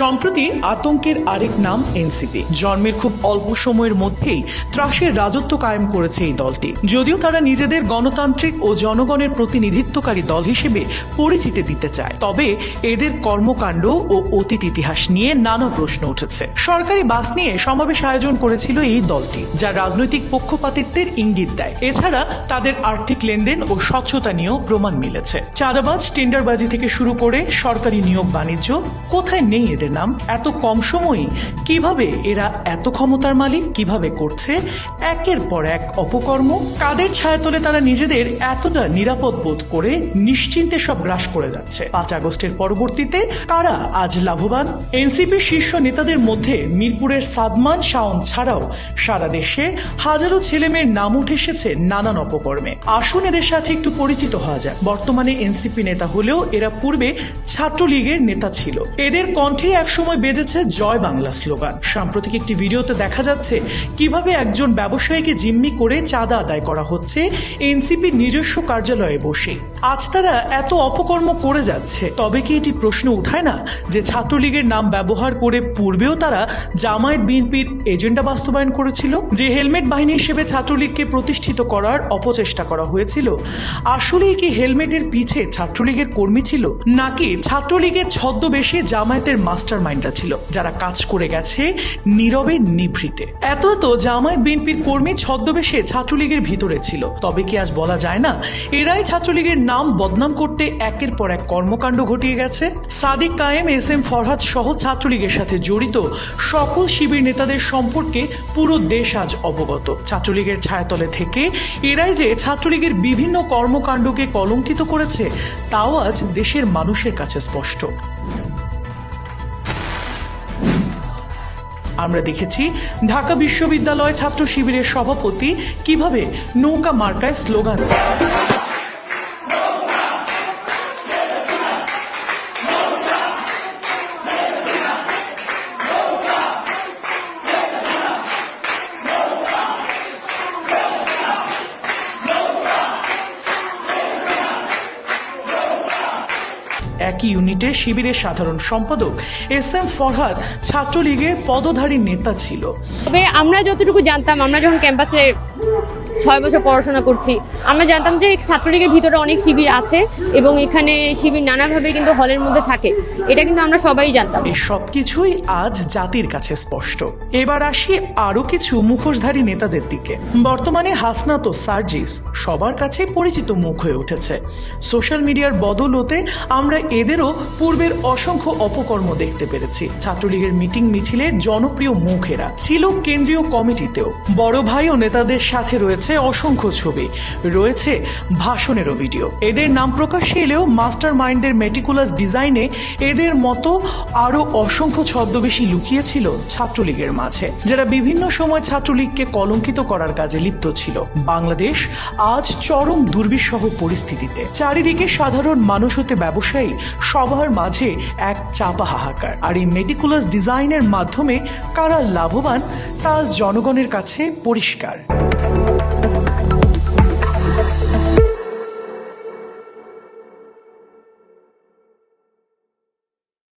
সম্প্রতি আতঙ্কের আরেক নাম এনসিপি। জন্মের খুব অল্প সময়ের মধ্যেই ত্রাসের রাজত্ব কায়েম করেছে এই দলটি। যদিও তারা নিজেদের গণতান্ত্রিক ও জনগণের প্রতিনিধিত্বকারী দল হিসেবে পরিচিতি দিতে চায়। তবে এদের কর্মকাণ্ড ও অতীত ইতিহাস নিয়ে নানা প্রশ্ন উঠেছে। সরকারি বাস নিয়ে সমাবেশ আয়োজন করেছিল এই দলটি, যা রাজনৈতিক পক্ষপাতিত্বের ইঙ্গিত দেয়। এছাড়া তাদের আর্থিক লেনদেন ও স্বচ্ছতা নিয়েও প্রমাণ মিলেছে। চাঁদাবাজ, টেন্ডারবাজি থেকে শুরু করে সরকারি নিয়োগ বাণিজ্য কোথায় নেই এদের নাম এত কম সময়ই কীভাবে এরা এত ক্ষমতার মালিক? কীভাবে করছে? একের পর এক অপকর্ম? কাদের ছায়াতলে তারা নিজেদের এতটা নিরাপদ বোধ করে? নিশ্চিন্তে সব গ্রাস করে যাচ্ছে। পাঁচ আগস্টের পরবর্তীতে কারা আজ লাভবান? এনসিপি শীর্ষ নেতাদের মধ্যে মিরপুরের সাদমান শাওন ছাড়াও সারা দেশে হাজারো ছেলেমেয়ের নাম উঠে এসেছে নানান অপকর্মে। আসুন এদের সাথে একটু পরিচিত হওয়া যাক। বর্তমানে এনসিপি নেতা হলেও এরা পূর্বে ছাত্রলীগের নেতা ছিল। এদের কণ্ঠে একসময় বেজেছে জয় বাংলা স্লোগান। সাম্প্রতিক একটি ভিডিওতে দেখা যাচ্ছে কীভাবে একজন ব্যবসায়ীকে জিম্মি করে চাঁদা আদায় করা হচ্ছে এনসিপির নিজস্ব কার্যালয়ে বসে। আজ তারা এত অপকর্ম করে যাচ্ছে, তবে কি এটি প্রশ্ন উঠায় না যে ছাত্রলীগের নাম ব্যবহার করে পূর্বেও তারা জামায়াত বিএনপির এজেন্ডা বাস্তবায়ন করেছিল? যে হেলমেট বাহিনী হিসেবে ছাত্রলীগকে প্রতিষ্ঠিত করার অপচেষ্টা করা হয়েছিল, আসলেই কি হেলমেটের পিছে ছাত্রলীগের কর্মী ছিল? নাকি ছাত্রলীগের ছদ্মবেশে জামায়াতের মাস্টার মাইন্ডরা ছিল, যারা কাজ করে গেছে নীরবে নিভৃতে। এত তো জামায়াত বিএনপির কর্মী ছদ্মবেশে ছাত্রলীগের ভিতরে ছিল। তবে কি আজ বলা যায় না, এরাই ছাত্রলীগের নাম বদনাম করতে একের পর এক কর্মকাণ্ড ঘটিয়ে গেছে? সাদিক কায়েম, এস এম ফরহাদ সহ ছাত্রলীগের সাথে জড়িত সকল শিবির নেতাদের সম্পর্কে পুরো দেশ আজ অবগত। ছাত্রলীগের ছায়াতলে থেকে এরাই যে ছাত্রলীগের বিভিন্ন কর্মকাণ্ডকে কলঙ্কিত করেছে, তাও আজ দেশের মানুষের কাছে স্পষ্ট। আমরা দেখেছি ঢাকা বিশ্ববিদ্যালয় ছাত্র শিবিরের সভাপতি কীভাবে নৌকা মার্কায় স্লোগান একই ইউনিটের শিবিরের সাধারণ সম্পাদক এস এম ফরহাদ ছাত্রলীগের পদধারী নেতা ছিল। তবে আমরা যতটুকু জানতাম, আমরা যখন ক্যাম্পাসে ছয় বছর পড়াশোনা করছি। আমরা জানতাম যে ছাত্রলীগের ভিতরে অনেক শিবির আছে এবং এখানে শিবির নানাভাবে কিন্তু হলের মধ্যে থাকে। এটা কিন্তু আমরা সবাই জানতাম। এই সব কিছুই আজ জাতির কাছে স্পষ্ট। এবার আসি আরও কিছু মুখোশধারী নেতাদের দিকে। বর্তমানে হাসনাত ও সার্জিস সবার কাছে পরিচিত মুখ হয়ে উঠেছে। সোশ্যাল মিডিয়ার বদলতে আমরা এদেরও পূর্বের অসংখ্য অপকর্ম দেখতে পেরেছি। ছাত্রলীগের মিটিং মিছিলে জনপ্রিয় মুখ এরা। ছিল কেন্দ্রীয় কমিটিতেও। বড় ভাই ও নেতাদের সাথে রয়েছে অসংখ্য ছবি। রয়েছে ভাষণেরও ভিডিও। এদের নাম প্রকাশ্যে এলেও মাস্টার মাইন্ডের মেটিকুলাস ডিজাইনে এদের মতো আরও অসংখ্য ছদ্মবেশী লুকিয়েছিল ছাত্রলীগের মাঝে, যারা বিভিন্ন সময় ছাত্রলীগকে কলঙ্কিত করার কাজে লিপ্ত ছিল। বাংলাদেশ আজ চরম দুর্বিষহ পরিস্থিতিতে। চারিদিকে সাধারণ মানুষ হতে ব্যবসায়ী সবার মাঝে এক চাপা হাহাকার। আর এই মেটিকুলাস ডিজাইনের মাধ্যমে কারা লাভবান তা জনগণের কাছে পরিষ্কার।